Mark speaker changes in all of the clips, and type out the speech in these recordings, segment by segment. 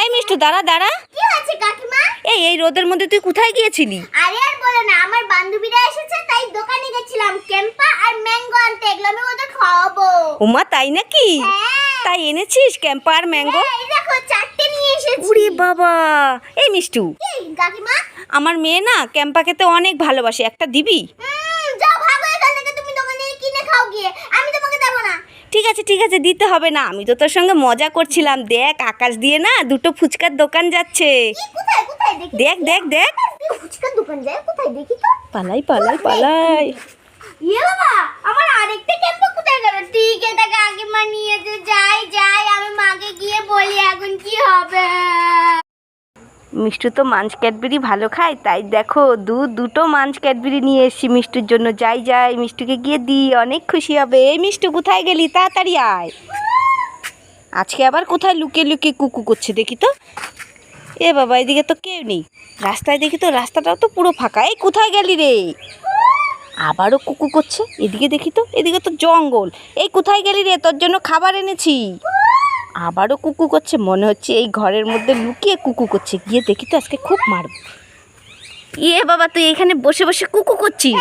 Speaker 1: এই মিষ্টু দাঁড়া দাঁড়া।
Speaker 2: কি হয়েছে কাকিমা?
Speaker 1: এই এই রোদের মধ্যে তুই কোথায় গিয়েছিলি?
Speaker 2: আরে আর বলো না আমার বান্ধবীরা এসেছে তাই দোকানে গেছিলাম। ক্যাম্পা আর ম্যাঙ্গো আনতে এগুলো আমি ওদের খাওয়াবো।
Speaker 1: উমা তাই নাকি?
Speaker 2: হ্যাঁ।
Speaker 1: তাই এনেছিস ক্যাম্পার ম্যাঙ্গো?
Speaker 2: হ্যাঁ, এই দেখো চারটে নিয়ে এসেছি।
Speaker 1: বাবা। এই মিষ্টু
Speaker 2: কাকিমা?
Speaker 1: আমার মেয়ে না ক্যাম্পা খেতে অনেক ভালোবাসে। একটা দিবি
Speaker 2: উম, যাও ভাগো এখান থেকে তুমি দোকানে কিনে খাও গিয়ে আমি তোমাকে দেবো না
Speaker 1: ঠিক আছে ঠিক আছে দিতে হবে না। আমি তো তোর সঙ্গে মজা করছিলাম। দেখ আকাশ দিয়ে না দুটো ফুচকার দোকান যাচ্ছে।
Speaker 2: দেখি।
Speaker 1: দেখ দেখ দেখ।
Speaker 2: ফুচকার দোকান যায়? কোথায়? দেখি তো।
Speaker 1: পালাই পালাই পালাই।
Speaker 2: ইয়ে বাবা আমার আরেকটা ক্যাম্পা কোথায় গেল? ঠিক আছে তাকে আগে মানিয়ে যে যাই যাই।
Speaker 1: মিষ্টু তো মাঞ্চ ক্যাডবেরি ভালো খায়, তাই দেখো দু, দুটো মাঞ্চ ক্যাডবেরি নিয়ে এসছি মিষ্টুর জন্য। যাই যাই, মিষ্টুকে গিয়ে দিই অনেক খুশি হবে। এই মিষ্টু, কোথায় গেলি? তাড়াতাড়ি আয়। আজকে আবার কোথায় লুকিয়ে লুকিয়ে কুকু করছে দেখি তো? এ বাবা, এদিকে তো কেউ নেই। রাস্তায় দেখি তো, রাস্তাটাও তো পুরো ফাঁকা। এই, কোথায় গেলি রে? আবারও কুকু করছে। এদিকে দেখি তো, এদিকে তো জঙ্গল। এই, কোথায় গেলি রে? তোর জন্য খাবার এনেছি। আবারও কুকু করছে মনে হচ্ছে এই ঘরের মধ্যে লুকিয়ে কুকু করছে। গিয়ে দেখি তো আজকে খুব মারব। ইয়ে বাবা তুই এখানে বসে বসে কুকু করছিস?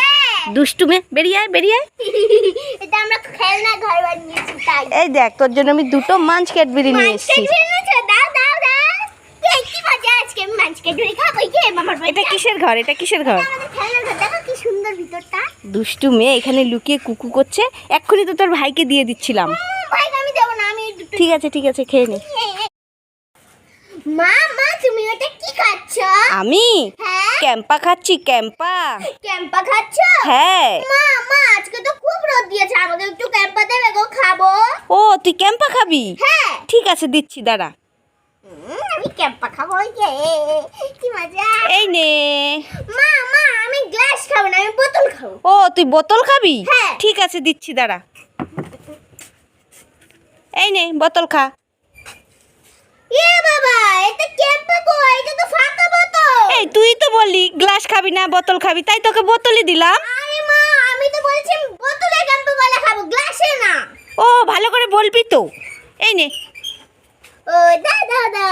Speaker 1: দুষ্টুমে বেরিয়ে আয় বেরিয়ে আয়।
Speaker 2: এটা আমরা খেলনা ঘর বানিয়েছি তাই।
Speaker 1: এই দেখ তোর জন্য আমি দুটো মাঞ্চ ক্যাডবেরি নিয়ে এসেছি
Speaker 2: মাছকে এনেছো? দাও দাও দাও। এই কি মজা আজকে? আমি মাছকে ধরে খাব। এই মামার বাড়ি
Speaker 1: এটা কিসের ঘর? এটা কিসের ঘর?
Speaker 2: আমাদের খেলনা ঘর। দেখো কি সুন্দর ভিতরটা।
Speaker 1: দুষ্টু মেয়ে এখানে লুকিয়ে কুকু করছে। এক্ষুনি তো তোর ভাইকে দিয়ে দিচ্ছিলাম
Speaker 2: ভাই আমি দেবো না আমি দুটো
Speaker 1: ঠিক আছে ঠিক আছে খেয়ে নে।
Speaker 2: মা মা তুমি ওটা কি খাচ্ছ?
Speaker 1: আমি?
Speaker 2: হ্যাঁ।
Speaker 1: ক্যাম্পা খাচ্ছি ক্যাম্পা।
Speaker 2: ক্যাম্পা খাচ্ছ?
Speaker 1: হ্যাঁ।
Speaker 2: মা মা আজকে তো খুব রোদ দিয়েছে আমাকে একটু ক্যাম্পা দেবে গো খাব।
Speaker 1: ও তুই ক্যাম্পা খাবি?
Speaker 2: হ্যাঁ।
Speaker 1: ঠিক আছে দিচ্ছি দাঁড়া।
Speaker 2: আমি ক্যাম্পা খাব কি মজা।
Speaker 1: এই নে।
Speaker 2: মা মা আমি গ্লাস খাব না আমি বোতল খাব।
Speaker 1: ও তুই বোতল খাবি?
Speaker 2: হ্যাঁ।
Speaker 1: ঠিক আছে দিচ্ছি দাঁড়া। এই নে বোতল খা।
Speaker 2: এ বাবা এটা ক্যাম্পা কো এটা তো ফাঁকা বোতল।
Speaker 1: এই তুই তো বললি গ্লাস খাবি না বোতল খাবি তাই তোকে বোতলই দিলাম।
Speaker 2: আরে মা আমি তো বলছি বোতলে ক্যাম্পা কলা খাব? গ্লাসে না।
Speaker 1: ও ভালো করে বলবি তো। এই নে।
Speaker 2: ও দাদা দা